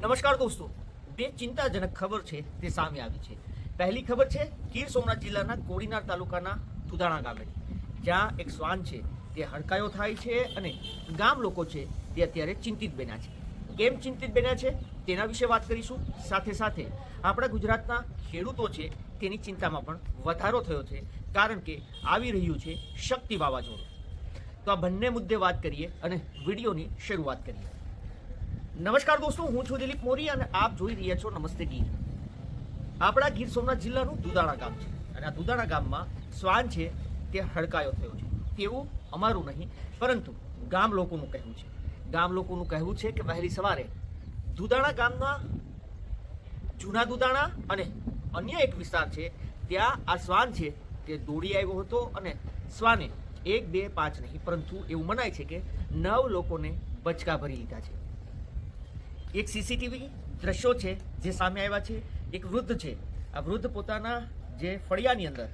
નમસ્કાર દોસ્તો. બે ચિંતાજનક ખબર છે તે સામે આવી છે. પહેલી ખબર છે, ગીર સોમનાથ જિલ્લાના કોડીનાર તાલુકાના દુધાણા ગામેની જ્યાં એક શ્વાન છે, તે હડકાયો થાય છે અને ગામ લોકો છે, તે અત્યારે ચિંતિત બન્યા છે. કેમ ચિંતિત બન્યા છે, તેના વિશે વાત કરીશું. સાથે સાથે આપણા ગુજરાતના ખેડૂતો છે, તેની ચિંતામાં પણ વધારો થયો છે, કારણ કે આવી રહ્યું છે શક્તિ વાવાઝોડું. તો આ બંને મુદ્દે વાત કરીએ અને વિડીયોની શરૂઆત કરીએ. નમસ્કાર દોસ્તો, હું છું દિલીપ મોરી અને આપ જોઈ રહ્યા છો નમસ્તે ગીર. આપણા ગીર સોમનાથ જિલ્લાનું દુધાણા ગામ છે અને આ દુધાણા ગામમાં શ્વાન છે, તે હડકાયો થયો છે. તેવું અમારું નહીં, પરંતુ ગામ લોકોનું કહેવું છે. ગામ લોકોનું કહેવું છે કે વહેલી સવારે દુધાણા ગામના જૂના દુધાણા અને અન્ય એક વિસ્તાર છે, ત્યાં આ શ્વાન છે, તે દોડી આવ્યો હતો અને શ્વાને એક, બે, પાંચ નહીં, પરંતુ એવું મનાય છે કે નવ લોકોને બચકા ભરી લીધા છે. એક સીસીટીવી દ્રશ્યો છે, જે સામે આવ્યા છે, એક વૃદ્ધ છે. આ વૃદ્ધ પોતાના જે ફળિયાની અંદર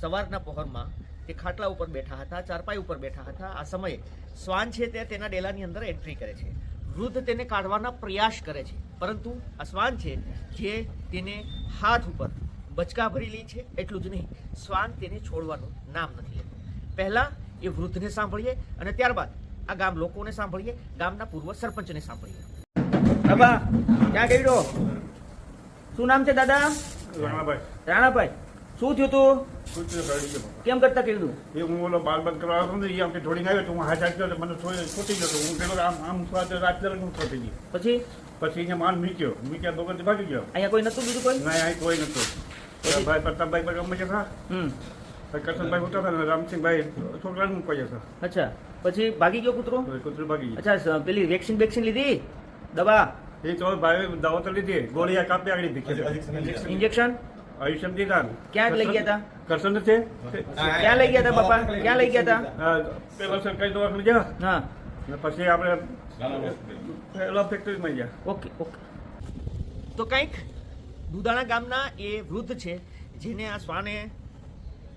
સવારના પહોરમાં તે ખાટલા ઉપર બેઠા હતા, ચારપાઈ ઉપર બેઠા હતા. આ સમયે શ્વાન છે તે તેના ડેલાની અંદર એન્ટ્રી કરે છે. વૃદ્ધ તેને કાઢવાના પ્રયાસ કરે છે, પરંતુ આ શ્વાન છે જે તેને હાથ ઉપર બચકા ભરી લે છે, એટલું જ નહીં, શ્વાન તેને છોડવાનું નામ નથી લેતું. પહેલાં એ વૃદ્ધને સાંભળીએ અને ત્યારબાદ આ ગામ લોકોને સાંભળીએ, ગામના પૂર્વ સરપંચને સાંભળીએ. બાબા ક્યાં ગયો શું નામ છે દાદા? રાણાભાઈ. રાણાભાઈ શું થયું તું? ગયો કેમ કરતા કીધું એ હું ઓલો બાલ બંધ કરવા આવ્યો ને એ આમ થોડીને આવ્યો તો હું હાથ હાથ ગયો મને છૂટી ગયો હું પેલો આમ આમ સ્વાદ રાત દરક હું છૂટી ગઈ પછી? પછી અહીંયા માલ મૂક્યો. મૂક્યા બગર ભાગી ગયો. અહીંયા કોઈ નતું બીજું કોઈ? ના અહીં કોઈ નતું. ભાઈ પ્રતાપભાઈ પર ગમે છે હમ. કરશનભાઈ ઉઠા હતા ને રામસિંહભાઈ છોકરાને મૂકવા જતા અચ્છા. પછી ભાગી ગયો કૂતરો? કૂતરો ભાગી ગયો. અચ્છા પેલી વેક્સિન વેક્સિન લીધી? દવા એ ત્રણ ભાઈ દાવત તો લીધી. ગોળીયા કાપી આગળ દીધી ઇન્જેક્શન આયુષ્યમ દીધા ને. ક્યાં લઈ ગયા હતા કરશન છે ક્યાં લઈ ગયા હતા બાપા ક્યાં લઈ ગયા હતા પેલો સરકારી દવાખાને ગયા? હા. ને પછી આપણે પેલા ફેક્ટરીમાં ગયા. Okay okay. તો કંઈક દુધાણા ગામના એ વૃદ્ધ છે જેને આ શ્વાને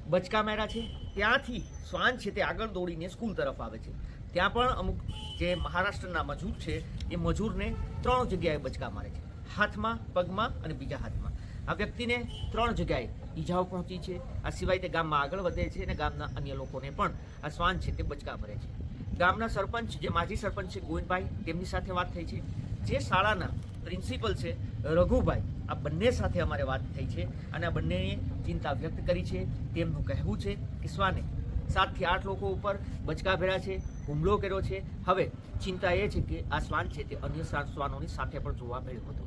બચકા માર્યા છે. ત્યાંથી શ્વાન છે તે આગળ દોડીને સ્કૂલ તરફ આવે છે. ત્યાં પણ અમુક જે મહારાષ્ટ્રના મજૂર છે, એ મજૂરને ત્રણ જગ્યાએ બચકા મારે છે. હાથમાં, પગમાં અને બીજા હાથમાં. આ વ્યક્તિને ત્રણ જગ્યાએ ઈજાઓ પહોંચી છે. આ સિવાય તે ગામમાં આગળ વધે છે અને ગામના અન્ય લોકોને પણ આ શ્વાન છે તે બચકા ભરે છે. ગામના સરપંચ, જે માજી સરપંચ છે ગોવિંદભાઈ, તેમની સાથે વાત થઈ છે. જે શાળાના પ્રિન્સિપલ છે રઘુભાઈ, આ બંને સાથે અમારે વાત થઈ છે અને આ બંનેએ ચિંતા વ્યક્ત કરી છે. તેમનું કહેવું છે કે શ્વાને સાતથી આઠ લોકો ઉપર બચકા ભર્યા છે, હુમલો કર્યો છે. હવે ચિંતા એ છે કે આ શ્વાન છે તે અન્ય શ્વાનોની સાથે પણ જોવા મળ્યો હતો.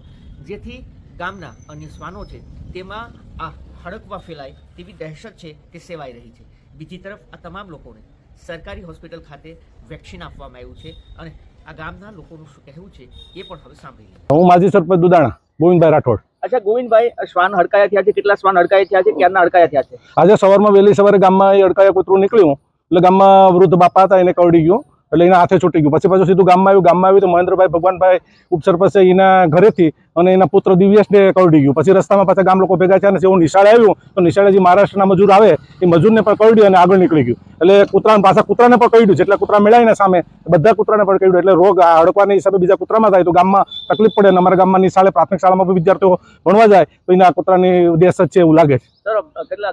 જેથી ગામના અન્ય શ્વાનો છે તેમાં આ હડકવા ફેલાય તેવી દહેશત છે તે સેવાઈ રહી છે. બીજી તરફ આ તમામ લોકોને સરકારી હોસ્પિટલ ખાતે વેક્સિન આપવામાં આવ્યું છે અને આ ગામના લોકોનું શું કહેવું છે એ પણ હવે સાંભળી હું માજી સરપંચ દુદાણા, ગોવિંદભાઈ રાઠોડ. અચ્છા, ગોવિંદભાઈ શ્વાન હડકાયા થયા છે? કેટલા શ્વાન હડકાયા થયા છે? ક્યારના હડકાયા થયા છે? આજે સવારમાં વહેલી સવારે ગામમાં એ અડકાયા કૂતરું નીકળ્યું. એટલે ગામમાં વૃદ્ધ બાપા હતા, એને કરડી ગયું. એટલે એના હાથે છૂટી ગયું. પછી પાછું સીધું ગામમાં આવ્યું. ગામમાં આવ્યું તો મહેન્દ્રભાઈ, ભગવાનભાઈ ઉપસરપંચ એના ઘરેથી અને એના પુત્ર દિવ્યેશને કરડી ગયું. પછી રસ્તામાં પાછા ગામ લોકો ભેગા થયા અને જેવું નિશાળે આવ્યું તો નિશાળે જે મહારાષ્ટ્રના મજૂર આવે એ મજૂરને પણ કરડ્યું અને આગળ નીકળી ગયું. એટલે કૂતરાને પાછા કૂતરાને પણ કરડ્યું જેટલા કૂતરા મળ્યા ને સામે બધા કૂતરાને પણ કરડ્યું એટલે રોગ હડકવાના હિસાબે બીજા કૂતરામાં થાય તો ગામમાં તકલીફ પડે અને અમારા ગામમાં નિશાળે પ્રાથમિક શાળામાં પણ વિદ્યાર્થીઓ ભણવા જાય તો એના કૂતરાની દેશ જ છે એવું લાગે છે.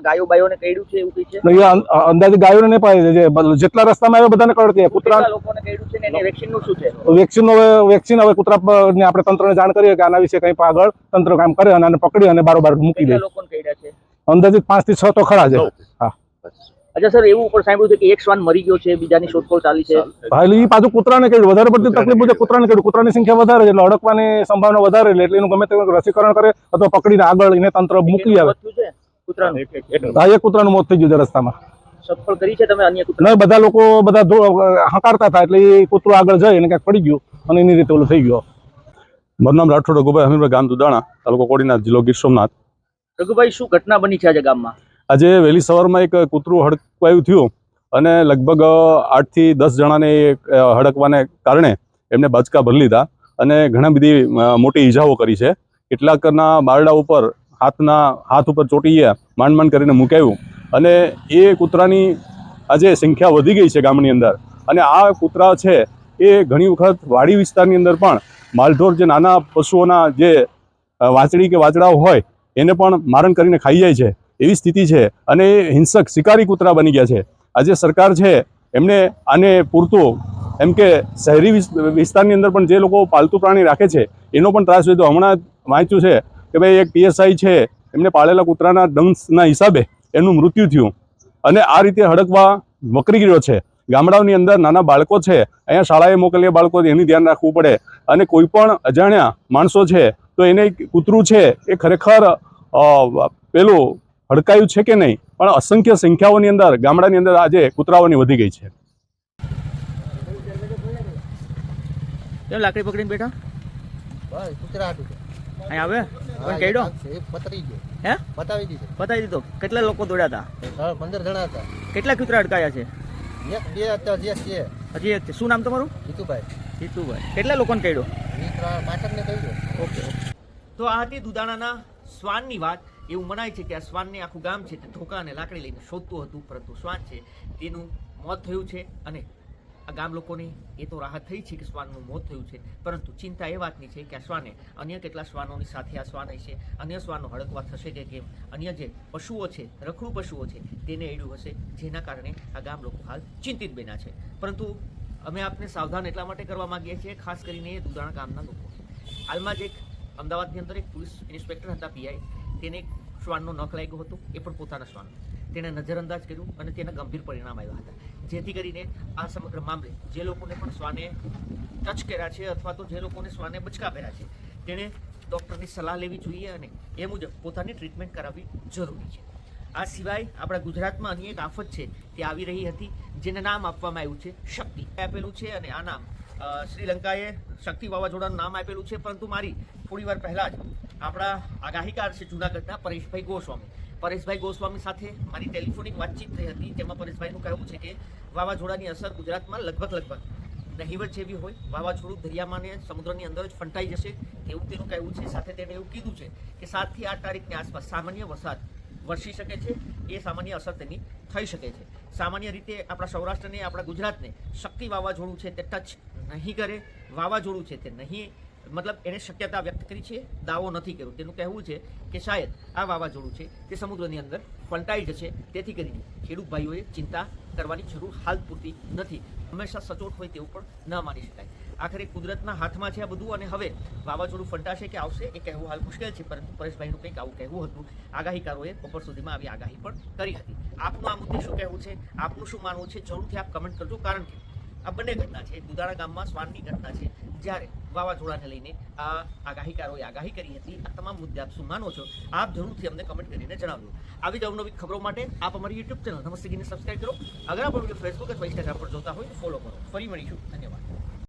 ગાયો અંદાજે જે બ- જેટલા રસ્તામાં આવ્યા બધાને કરડતી કૂતરા છે ને વેક્સિન હવે વેક્સિન હવે કૂતરા આપણે તંત્રને જાણ કરીએ કે આના વિશે કંઈ પણ આગળ તંત્ર કામ કરે અને આને પકડી અને બારોબાર મૂકી દે. અંદાજિત પાંચથી છ તો ખરા છે. હા. અચ્છા સર એવું પણ સાંભળ્યું છે કે એક શ્વાન મરી ગયો છે બીજાની શોધખોળ ચાલી છે. એટલે એ પાછું કૂતરાને કહ્યું વધારે પડતી તકલીફ છે કૂતરાને કહ્યું કૂતરાની સંખ્યા વધારે છે એટલે અડકવાની સંભાવના વધારે એટલે એનું ગમે તે રસીકરણ કરે અથવા પકડીને આગળ એને તંત્ર મૂકી આવે. હા એક કૂતરાનું મોત થઈ ગયું છે રસ્તામાં. સફળ કરી છે તમે અન્ય કૂતરા બધા લોકો બધા હકારતા હતા એટલે એ કુતરો આગળ જાય એને ક્યાંક પડી ગયું અને એની રીતે ઓલું થઈ ગયો. મારું નામ રાઠોડ રઘુભાઈ હમીરભાઈ ગામ દુદાણા તાલુકો કોડીનાથ જિલ્લો ગીર સોમનાથ. રઘુભાઈ શું ઘટના બની છે આજે ગામમાં? આજે વહેલી સવારમાં એક કૂતરું હડકવાયું થયું અને લગભગ આઠથી દસ જણાને હડકવાને કારણે એમને બાચકા ભરી લીધા અને ઘણા બધી મોટી ઈજાઓ કરી છે. કેટલાકના બારડા ઉપર હાથના હાથ ઉપર ચોટી માંડ માંડ કરીને મુકાયું અને એ કૂતરાની આજે સંખ્યા વધી ગઈ છે ગામની અંદર. અને આ કૂતરા છે એ ઘણી વખત વાડી વિસ્તારની અંદર પણ માલઢોર જે નાના પશુઓના જે વાંચડી કે વાંચડાઓ હોય, એને પણ મારણ કરીને ખાઈ જાય છે. એવી સ્થિતિ છે અને એ હિંસક, શિકારી કૂતરા બની ગયા છે. આજે સરકાર છે, એમને આને પૂરતું, એમ કે શહેરી વિસ- વિસ્તારની અંદર પણ જે લોકો પાલતુ પ્રાણી રાખે છે, એનો પણ ત્રાસ લીધો હમણાં વાંચ્યું છે કે ભાઈ એક પીએસઆઈ છે, એમને પાળેલા કૂતરાના દંશના હિસાબે એનું મૃત્યુ થયું. અને આ રીતે હડકવા વકરી ગયો છે. ગામડાઓની અંદર નાના બાળકો છે અહીંયા શાળાએ મોકલીએ બાળકો એની ધ્યાન રાખવું પડે. અને કોઈ પણ અજાણ્યા માણસો છે તો એને કૂતરું છે એ ખરેખર પેલું હડકાયું છે કે નહીં? પણ અસંખ્ય સંખ્યાઓની અંદર ગામડાની અંદર આજે કૂતરાઓની વધી ગઈ છે. કેમ લાકડી પકડીને બેઠા? બસ કૂતરા હાટું અહીં આવે? હા, કઈડો હાથ છે, એક પતરી ગયો હે? બતાવી દીધો. બતાવી દીધો. કેટલા લોકો દોડ્યા હતા? હા, પંદર જણા હતા. કેટલા કૂતરા અટકાયા છે? એક બે અત્યારે જે છે. હજી એક છે. શું નામ તમારું? જીતુભાઈ. જીતુભાઈ. કેટલા લોકોને કહ્યું ત્રણ કહ્યું ઓકે તો આ હતી દુધાણાના શ્વાનની વાત. એવું મનાય છે કે આ શ્વાનને આખું ગામ છે તે ઢોકા અને લાકડી લઈને શોધતું હતું પરંતુ શ્વાન છે તેનું મોત થયું છે અને આ ગામ લોકોને એ તો રાહત થઈ છે કે શ્વાનનું મોત થયું છે. પરંતુ ચિંતા એ વાતની છે કે આ શ્વાને અન્ય કેટલા શ્વાનોની સાથે આ શ્વાન હશે, અન્ય શ્વાનો હડકવા થશે કે કેમ, અન્ય જે પશુઓ છે, રખડું પશુઓ છે, તેને એડ્યું હશે, જેના કારણે આ ગામ લોકો હાલ ચિંતિત બન્યા છે. પરંતુ અમે આપને સાવધાન એટલા માટે કરવા માંગીએ છીએ, ખાસ કરીને દુધાણા ગામના લોકો. હાલમાં જ એક અમદાવાદની અંદર એક પોલીસ ઇન્સ્પેક્ટર હતા પીઆઈ, તેને એક શ્વાનનો નખ લાગ્યો હતો, એ પણ પોતાના શ્વાન. તેણે નજરઅંદાજ કર્યું અને તેના ગંભીર પરિણામ આવ્યા હતા. જેથી કરીને આ સમગ્ર મામલે જે લોકોને પણ શ્વાને ટચ કર્યા છે અથવા તો જે લોકોને શ્વાને બચકા પહેર્યા છે, તેણે ડૉક્ટરની સલાહ લેવી જોઈએ અને એ મુજબ પોતાની ટ્રીટમેન્ટ કરાવવી જરૂરી છે. આ સિવાય આપણા ગુજરાતમાં અન્ય એક આફત છે, તે આવી રહી હતી, જેને નામ આપવામાં આવ્યું છે શક્તિ. આપેલું છે અને આ નામ શ્રીલંકાએ શક્તિ વાવાઝોડાનું નામ આપેલું છે, પરંતુ મારી થોડી વાર પહેલા જ આપણા આગાહીકાર છે જુનાગઢના પરેશભાઈ ગોસ્વામી. પરેશભાઈ ગોસ્વામી સાથે મારી ટેલિફોનિક વાતચીત થઈ હતી તેમાં પરેશભાઈનું કહેવું છે કે વાવાઝોડાની અસર ગુજરાતમાં લગભગ લગભગ નહીવત જેવી હોય. વાવાઝોડું દરિયામાં ને સમુદ્રની અંદર જ ફંટાઈ જશે એવું તેનું કહેવું છે. સાથે તેણે એવું કીધું છે કે સાતથી આઠ તારીખની આસપાસ સામાન્ય વરસાદ વરસી શકે છે. એ સામાન્ય અસર તેની થઈ શકે છે. સામાન્ય રીતે આપણા સૌરાષ્ટ્રને, આપણા ગુજરાતને શક્તિ વાવાઝોડું છે તે ટચ નહીં કરે. વાવાઝોડું છે તે નહીં મતલબ એણે શક્યતા વ્યક્ત કરી છે, દાવો નથી કર્યો. તેનું કહેવું છે કે શાયદ આ વાવાઝોડું છે તે સમુદ્રની અંદર ફંટાઈ જશે, તેથી કરીને ખેડૂત ભાઈઓએ ચિંતા કરવાની જરૂર હાલ પૂરતી નથી. હંમેશા સચોટ હોય તેવું પણ ન માની શકાય. આખરે કુદરતના હાથમાં છે આ બધું અને હવે વાવાઝોડું ફંટાશે કે આવશે એ કહેવું હાલ મુશ્કેલ છે, પરંતુ પરેશભાઈનું કંઈક આવું કહેવું હતું. આગાહીકારોએ બપોર સુધીમાં આવી આગાહી પણ કરી હતી. આપનું આ મુદ્દે શું કહેવું છે? આપનું શું માનવું છે? જરૂરથી આપ કમેન્ટ કરજો, કારણ કે આ બંને ઘટના છે. દુધાણા ગામમાં શ્વાનની ઘટના છે. જ્યારે વાવાઝોડાને લઈને આ આગાહીકારોએ આગાહી કરી હતી. આ તમામ મુદ્દે આપ શું માનો છો, આપ જરૂરથી અમને કમેન્ટ કરીને જણાવજો. આવી જ અવનવી ખબરો માટે આપ અમારી યુટ્યુબ ચેનલ નમસ્તે ગીને સબસ્ક્રાઇબ કરો. અગર આપ ફેસબુક અથવા ઇન્સ્ટાગ્રામ પર જોતા હોય તો ફોલો કરો. ફરી મળીશું. ધન્યવાદ.